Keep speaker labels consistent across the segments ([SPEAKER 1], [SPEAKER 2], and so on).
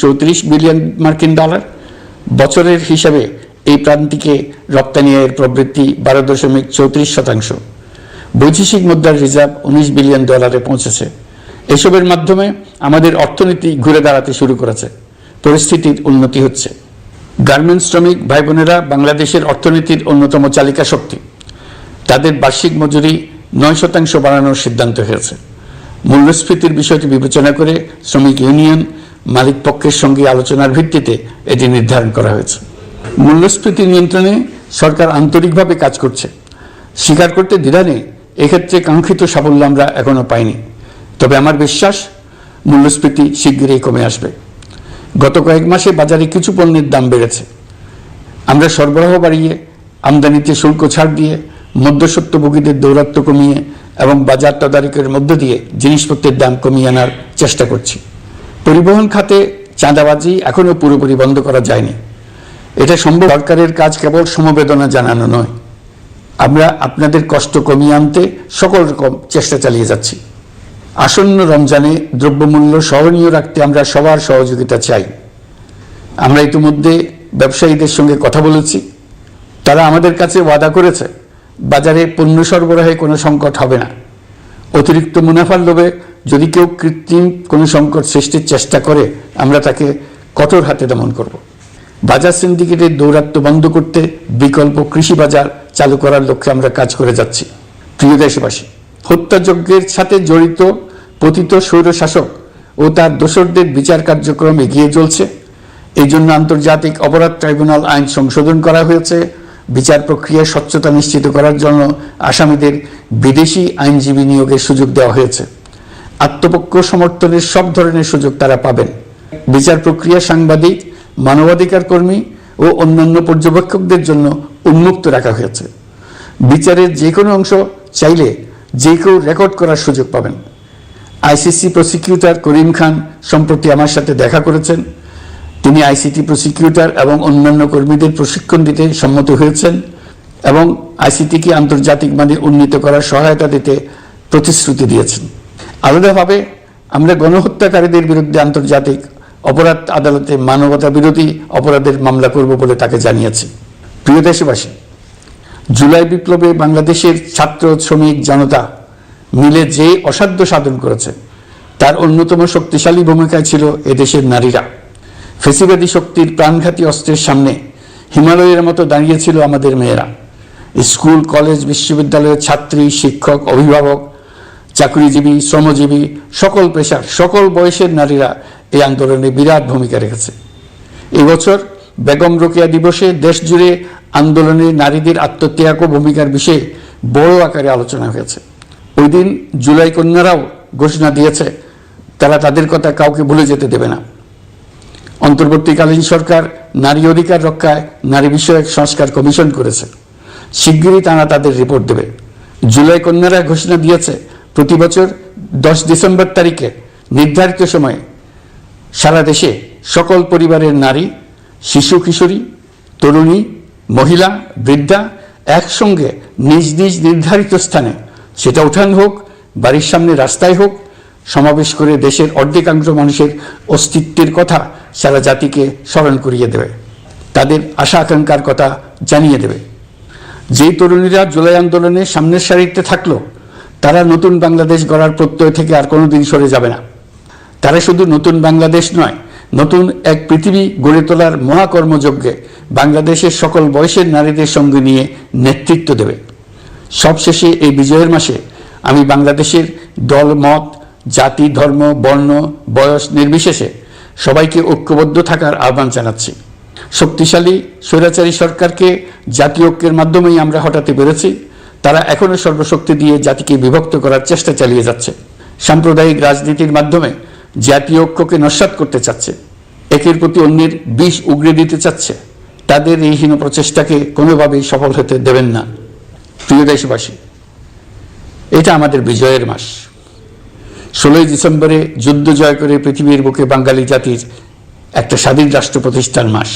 [SPEAKER 1] চৌত্রিশ বিলিয়ন মার্কিন ডলার বছরের হিসাবে এই প্রান্তিকে রপ্তানি আয়ের প্রবৃত্তি বারো দশমিক চৌত্রিশ শতাংশ বৈদেশিক মুদ্রার রিজার্ভ উনিশ বিলিয়ন ডলারে পৌঁছেছে এসবের মাধ্যমে আমাদের অর্থনীতি ঘুরে দাঁড়াতে শুরু করেছে পরিস্থিতির উন্নতি হচ্ছে গার্মেন্টস শ্রমিক ভাই বোনেরা বাংলাদেশের অর্থনীতির অন্যতম চালিকা শক্তি তাদের বার্ষিক মজুরি নয় শতাংশ বাড়ানোর সিদ্ধান্ত হয়েছে মূল্যস্ফীতির বিষয়টি বিবেচনা করে শ্রমিক ইউনিয়ন মালিক পক্ষের সঙ্গে আলোচনার ভিত্তিতে এটি নির্ধারণ করা হয়েছে মূল্যস্ফীতি নিয়ন্ত্রণে সরকার আন্তরিকভাবে কাজ করছে স্বীকার করতে দ্বিধা নেই এক্ষেত্রে কাঙ্ক্ষিত সাফল্য আমরা এখনও পাইনি তবে আমার বিশ্বাস মূল্যস্ফীতি শিগগিরই কমে আসবে গত কয়েক মাসে বাজারে কিছু পণ্যের দাম বেড়েছে আমরা সরবরাহ বাড়িয়ে আমদানিতে শুল্ক ছাড় দিয়ে মধ্যস্বত্বভোগীদের দৌরাত্ম কমিয়ে এবং বাজার তদারকের মধ্য দিয়ে জিনিসপত্রের দাম কমিয়ে আনার চেষ্টা করছি পরিবহন খাতে চাঁদাবাজি এখনও পুরোপুরি বন্ধ করা যায়নি এটা সম্ভব সরকারের কাজ কেবল সমবেদনা জানানো নয় আমরা আপনাদের কষ্ট কমিয়ে আনতে সকল রকম চেষ্টা চালিয়ে যাচ্ছি আসন্ন রমজানে দ্রব্যমূল্য স্মরণীয় রাখতে আমরা সবার সহযোগিতা চাই আমরা ইতিমধ্যে ব্যবসায়ীদের সঙ্গে কথা বলেছি তারা আমাদের কাছে ওয়াদা করেছে বাজারে পণ্য সরবরাহে কোনো সংকট হবে না অতিরিক্ত মুনাফার লোভে যদি কেউ কৃত্রিম কোনো সংকট সৃষ্টির চেষ্টা করে আমরা তাকে কঠোর হাতে দমন করব বাজার সিন্ডিকেটের দৌরাত্ম বন্ধ করতে বিকল্প কৃষি বাজার চালু করার লক্ষ্যে আমরা কাজ করে যাচ্ছি প্রিয় দেশবাসী হত্যাযজ্ঞের সাথে জড়িত পতিত স্বৈরশাসক ও তার দোসরদের বিচার কার্যক্রম এগিয়ে চলছে এই জন্য আন্তর্জাতিক অপরাধ ট্রাইব্যুনাল আইন সংশোধন করা হয়েছে বিচার প্রক্রিয়ায় স্বচ্ছতা নিশ্চিত করার জন্য আসামিদের বিদেশি আইনজীবী নিয়োগের সুযোগ দেওয়া হয়েছে আত্মপক্ষ সমর্থনের সব ধরনের সুযোগ তারা পাবেন বিচার প্রক্রিয়া সাংবাদিক মানবাধিকার কর্মী ও অন্যান্য পর্যবেক্ষকদের জন্য উন্মুক্ত রাখা হয়েছে বিচারের যে কোনো অংশ চাইলে যে কেউ রেকর্ড করার সুযোগ পাবেন আইসিসি প্রসিকিউটর করিম খান সম্প্রতি আমার সাথে দেখা করেছেন তিনি আইসিটি প্রসিকিউটর এবং অন্যান্য কর্মীদের প্রশিক্ষণ দিতে সম্মত হয়েছেন এবং আইসিটিকে আন্তর্জাতিক মানে উন্নীত করার সহায়তা দিতে প্রতিশ্রুতি দিয়েছেন আলাদাভাবে আমরা গণহত্যাকারীদের বিরুদ্ধে আন্তর্জাতিক অপরাধ আদালতে মানবতা বিরোধী অপরাধের মামলা করব বলে তাকে জানিয়েছে প্রিয় দেশবাসী জুলাই বিপ্লবে বাংলাদেশের ছাত্র শ্রমিক জনতা মিলে যে অসাধ্য সাধন করেছে তার অন্যতম শক্তিশালী ভূমিকায় ছিল এদেশের নারীরা ফেসিবাদী শক্তির প্রাণঘাতী অস্ত্রের সামনে হিমালয়ের মতো দাঁড়িয়েছিল আমাদের মেয়েরা স্কুল কলেজ বিশ্ববিদ্যালয়ের ছাত্রী শিক্ষক অভিভাবক চাকরিজীবী শ্রমজীবী সকল পেশার সকল বয়সের নারীরা এই আন্দোলনে বিরাট ভূমিকা রেখেছে এবছর বেগম রোকেয়া দিবসে দেশজুড়ে আন্দোলনে নারীদের আত্মত্যাগ ও ভূমিকার বিষয়ে বড় আকারে আলোচনা হয়েছে ওই দিন জুলাই কন্যারাও ঘোষণা দিয়েছে তারা তাদের কথা কাউকে ভুলে যেতে দেবে না অন্তর্বর্তীকালীন সরকার নারী অধিকার রক্ষায় নারী বিষয়ক সংস্কার কমিশন করেছে শিগগিরই তারা তাদের রিপোর্ট দেবে জুলাই কন্যারা ঘোষণা দিয়েছে প্রতি বছর দশ ডিসেম্বর তারিখে নির্ধারিত সময়ে সারা দেশে সকল পরিবারের নারী শিশু কিশোরী তরুণী মহিলা বৃদ্ধা একসঙ্গে নিজ নিজ নির্ধারিত স্থানে সেটা উঠান হোক বাড়ির সামনে রাস্তায় হোক সমাবেশ করে দেশের অর্ধেকাংশ মানুষের অস্তিত্বের কথা সারা জাতিকে স্মরণ করিয়ে দেবে তাদের আশা আকাঙ্ক্ষার কথা জানিয়ে দেবে যে তরুণীরা জুলাই আন্দোলনে সামনের সারিতে থাকলো তারা নতুন বাংলাদেশ গড়ার প্রত্যয় থেকে আর কোনো দিন সরে যাবে না তারা শুধু নতুন বাংলাদেশ নয় নতুন এক পৃথিবী গড়ে তোলার মহাকর্মযজ্ঞে বাংলাদেশের সকল বয়সের নারীদের সঙ্গে নিয়ে নেতৃত্ব দেবে সবশেষে এই বিজয়ের মাসে আমি বাংলাদেশের দল মত জাতি ধর্ম বর্ণ বয়স নির্বিশেষে সবাইকে ঐক্যবদ্ধ থাকার আহ্বান জানাচ্ছি শক্তিশালী স্বৈরাচারী সরকারকে জাতীয় ঐক্যের মাধ্যমেই আমরা হটাতে পেরেছি তারা এখনও সর্বশক্তি দিয়ে জাতিকে বিভক্ত করার চেষ্টা চালিয়ে যাচ্ছে সাম্প্রদায়িক রাজনীতির মাধ্যমে জাতীয় ঐক্যকে নস্বাত করতে চাচ্ছে একের প্রতি অন্যের বিষ উগড়ে দিতে চাচ্ছে তাদের এই হীন প্রচেষ্টাকে কোনোভাবেই সফল হতে দেবেন না প্রিয় দেশবাসী এটা আমাদের বিজয়ের মাস ষোলোই ডিসেম্বরে যুদ্ধ জয় করে পৃথিবীর বুকে বাঙালি জাতির একটা স্বাধীন রাষ্ট্র প্রতিষ্ঠার মাস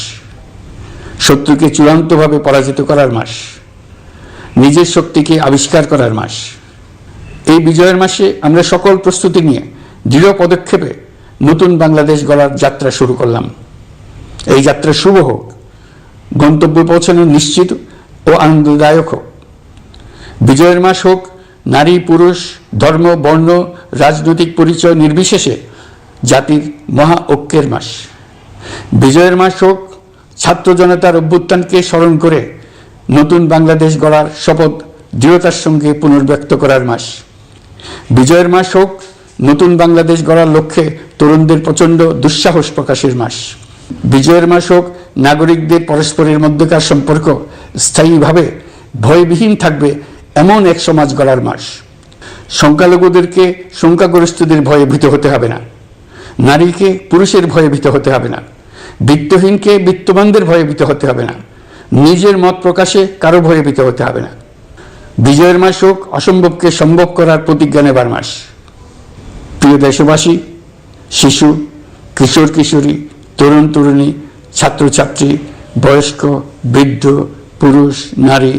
[SPEAKER 1] শত্রুকে চূড়ান্তভাবে পরাজিত করার মাস নিজের শক্তিকে আবিষ্কার করার মাস এই বিজয়ের মাসে আমরা সকল প্রস্তুতি নিয়ে দৃঢ় পদক্ষেপে নতুন বাংলাদেশ গড়ার যাত্রা শুরু করলাম এই যাত্রা শুভ হোক গন্তব্য পৌঁছানো নিশ্চিত ও আনন্দদায়ক হোক বিজয়ের মাস হোক নারী পুরুষ ধর্ম বর্ণ রাজনৈতিক পরিচয় নির্বিশেষে জাতির মহা ঐক্যের মাস বিজয়ের মাস হোক ছাত্র জনতার অভ্যুত্থানকে স্মরণ করে নতুন বাংলাদেশ গড়ার শপথ দৃঢ়তার সঙ্গে পুনর্ব্যক্ত করার মাস বিজয়ের মাস হোক নতুন বাংলাদেশ গড়ার লক্ষ্যে তরুণদের প্রচণ্ড দুঃসাহস প্রকাশের মাস বিজয়ের মাস হোক নাগরিকদের পরস্পরের মধ্যকার সম্পর্ক স্থায়ীভাবে ভয়বিহীন থাকবে এমন এক সমাজ গড়ার মাস সংখ্যালঘুদেরকে সংখ্যাগরিষ্ঠদের ভয়ে ভীত হতে হবে না নারীকে পুরুষের ভয়ে ভীত হতে হবে না বিত্তহীনকে বিত্তবানদের ভয়ে ভীত হতে হবে না নিজের মত প্রকাশে কারো পিতে হতে হবে না বিজয়ের মাস হোক অসম্ভবকে সম্ভব করার প্রতিজ্ঞা নেবার মাস প্রিয় দেশবাসী শিশু কিশোর কিশোরী তরুণ তরুণী ছাত্রছাত্রী বয়স্ক বৃদ্ধ পুরুষ নারী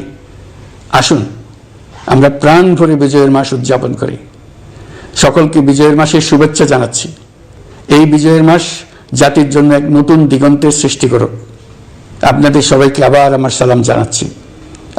[SPEAKER 1] আসুন আমরা প্রাণ ভরে বিজয়ের মাস উদযাপন করি সকলকে বিজয়ের মাসের শুভেচ্ছা জানাচ্ছি এই বিজয়ের মাস জাতির জন্য এক নতুন দিগন্তের সৃষ্টি করুক আপনাদের সবাইকে আবার আমার সালাম জানাচ্ছি